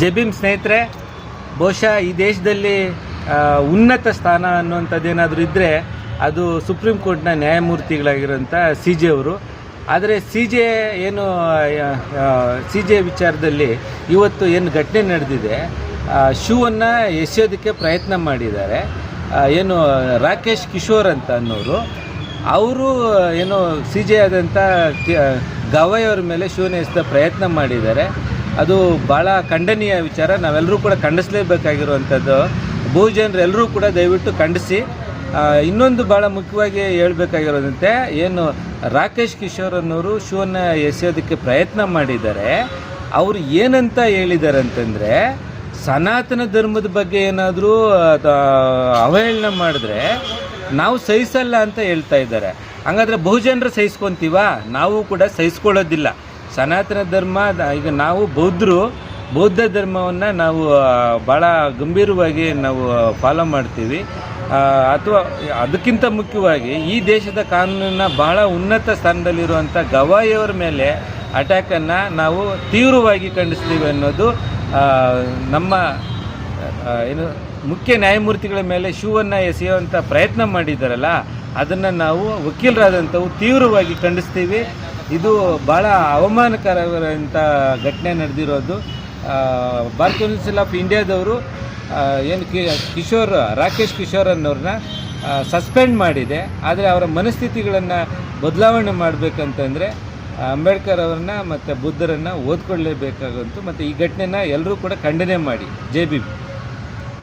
ಜಬೀಮ್ ಸ್ನೇಹಿತರೆ, ಬಹುಶಃ ಈ ದೇಶದಲ್ಲಿ ಉನ್ನತ ಸ್ಥಾನ ಅನ್ನುವಂಥದ್ದೇನಾದರೂ ಇದ್ದರೆ ಅದು ಸುಪ್ರೀಂ ಕೋರ್ಟ್ನ ನ್ಯಾಯಮೂರ್ತಿಗಳಾಗಿರೋಂಥ ಸಿ ಜೆ ಅವರು. ಆದರೆ ಸಿ ಜೆ ಏನು ಸಿ ಜೆ ವಿಚಾರದಲ್ಲಿ ಇವತ್ತು ಏನು ಘಟನೆ ನಡೆದಿದೆ ಶೂವನ್ನು ಎಸೆಯೋದಕ್ಕೆ ಪ್ರಯತ್ನ ಮಾಡಿದ್ದಾರೆ. ಏನು ರಾಕೇಶ್ ಕಿಶೋರ್ ಅಂತ ಅನ್ನೋರು, ಅವರು ಏನು ಸಿ ಜೆ ಆದಂಥ ಗವಾಯ್ ಅವ್ರ ಮೇಲೆ ಶೂನ ಎಸೆದ ಪ್ರಯತ್ನ ಮಾಡಿದ್ದಾರೆ. ಅದು ಭಾಳ ಖಂಡನೀಯ ವಿಚಾರ. ನಾವೆಲ್ಲರೂ ಕೂಡ ಖಂಡಿಸಲೇಬೇಕಾಗಿರುವಂಥದ್ದು. ಬಹುಜನರು ಎಲ್ಲರೂ ಕೂಡ ದಯವಿಟ್ಟು ಖಂಡಿಸಿ. ಇನ್ನೊಂದು ಭಾಳ ಮುಖ್ಯವಾಗಿ ಹೇಳಬೇಕಾಗಿರೋದಂತೆ, ಏನು ರಾಕೇಶ್ ಕಿಶೋರ್ ಅನ್ನೋರು ಶೂವನ್ನು ಎಸೆಯೋದಕ್ಕೆ ಪ್ರಯತ್ನ ಮಾಡಿದ್ದಾರೆ. ಅವರು ಏನಂತ ಹೇಳಿದ್ದಾರೆ ಅಂತಂದರೆ ಸನಾತನ ಧರ್ಮದ ಬಗ್ಗೆ ಏನಾದರೂ ಅವಹೇಳನ ಮಾಡಿದ್ರೆ ನಾವು ಸಹಿಸಲ್ಲ ಅಂತ ಹೇಳ್ತಾ ಇದ್ದಾರೆ. ಹಾಗಾದರೆ ಬಹುಜನರು ಸಹಿಸ್ಕೊತೀವ? ನಾವು ಕೂಡ ಸಹಿಸ್ಕೊಳ್ಳೋದಿಲ್ಲ. ಸನಾತನ ಧರ್ಮ ಈಗ ನಾವು ಬೌದ್ಧರು, ಬೌದ್ಧ ಧರ್ಮವನ್ನು ನಾವು ಭಾಳ ಗಂಭೀರವಾಗಿ ನಾವು ಫಾಲೋ ಮಾಡ್ತೀವಿ. ಅಥವಾ ಅದಕ್ಕಿಂತ ಮುಖ್ಯವಾಗಿ ಈ ದೇಶದ ಕಾನೂನಿನ ಬಹಳ ಉನ್ನತ ಸ್ಥಾನದಲ್ಲಿರುವಂಥ ಗವಾಯಿಯವರ ಮೇಲೆ ಅಟ್ಯಾಕನ್ನು ನಾವು ತೀವ್ರವಾಗಿ ಖಂಡಿಸ್ತೀವಿ ಅನ್ನೋದು ನಮ್ಮ ಏನು ಮುಖ್ಯ ನ್ಯಾಯಮೂರ್ತಿಗಳ ಮೇಲೆ ಶೂವನ್ನು ಎಸೆಯುವಂಥ ಪ್ರಯತ್ನ ಮಾಡಿದ್ದಾರಲ್ಲ, ಅದನ್ನು ನಾವು ವಕೀಲರಾದಂಥವು ತೀವ್ರವಾಗಿ ಖಂಡಿಸ್ತೀವಿ. ಇದು ಭಾಳ ಅವಮಾನಕರವಾದಂಥ ಘಟನೆ ನಡೆದಿರೋದು. ಬಾರ್ ಕೌನ್ಸಿಲ್ ಆಫ್ ಇಂಡಿಯಾದವರು ಏನು ಕಿಶೋರ್ ರಾಕೇಶ್ ಕಿಶೋರ್ ಅನ್ನೋರನ್ನ ಸಸ್ಪೆಂಡ್ ಮಾಡಿದೆ. ಆದರೆ ಅವರ ಮನಸ್ಥಿತಿಗಳನ್ನು ಬದಲಾವಣೆ ಮಾಡಬೇಕಂತಂದರೆ ಅಂಬೇಡ್ಕರ್ ಅವರನ್ನ ಮತ್ತು ಬುದ್ಧರನ್ನು ಓದ್ಕೊಳ್ಳೇಬೇಕಾಗಂತು ಮತ್ತು ಈ ಘಟನೆನ ಎಲ್ಲರೂ ಕೂಡ ಖಂಡನೆ ಮಾಡಿ, ಜೆ ಭೀಮ್